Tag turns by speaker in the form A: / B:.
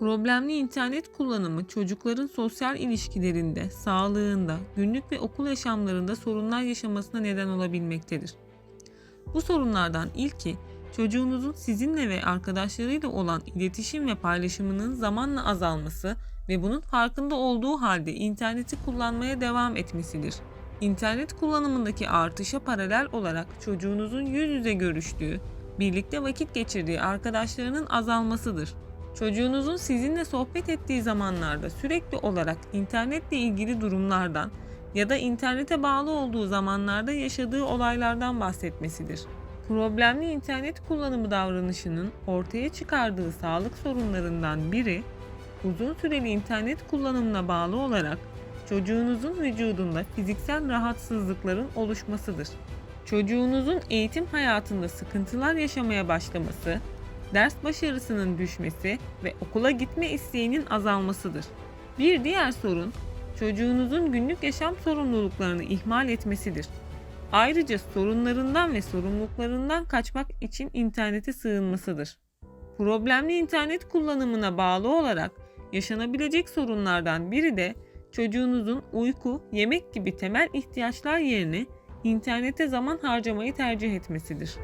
A: Problemli internet kullanımı çocukların sosyal ilişkilerinde, sağlığında, günlük ve okul yaşamlarında sorunlar yaşamasına neden olabilmektedir. Bu sorunlardan ilki çocuğunuzun sizinle ve arkadaşlarıyla olan iletişim ve paylaşımının zamanla azalması ve bunun farkında olduğu halde interneti kullanmaya devam etmesidir. İnternet kullanımındaki artışa paralel olarak çocuğunuzun yüz yüze görüştüğü, birlikte vakit geçirdiği arkadaşlarının azalmasıdır. Çocuğunuzun sizinle sohbet ettiği zamanlarda sürekli olarak internetle ilgili durumlardan ya da internete bağlı olduğu zamanlarda yaşadığı olaylardan bahsetmesidir. Problemli internet kullanımı davranışının ortaya çıkardığı sağlık sorunlarından biri, uzun süreli internet kullanımına bağlı olarak çocuğunuzun vücudunda fiziksel rahatsızlıkların oluşmasıdır. Çocuğunuzun eğitim hayatında sıkıntılar yaşamaya başlaması, ders başarısının düşmesi ve okula gitme isteğinin azalmasıdır. Bir diğer sorun, çocuğunuzun günlük yaşam sorumluluklarını ihmal etmesidir. Ayrıca sorunlarından ve sorumluluklarından kaçmak için internete sığınmasıdır. Problemli internet kullanımına bağlı olarak yaşanabilecek sorunlardan biri de çocuğunuzun uyku, yemek gibi temel ihtiyaçlar yerine internete zaman harcamayı tercih etmesidir.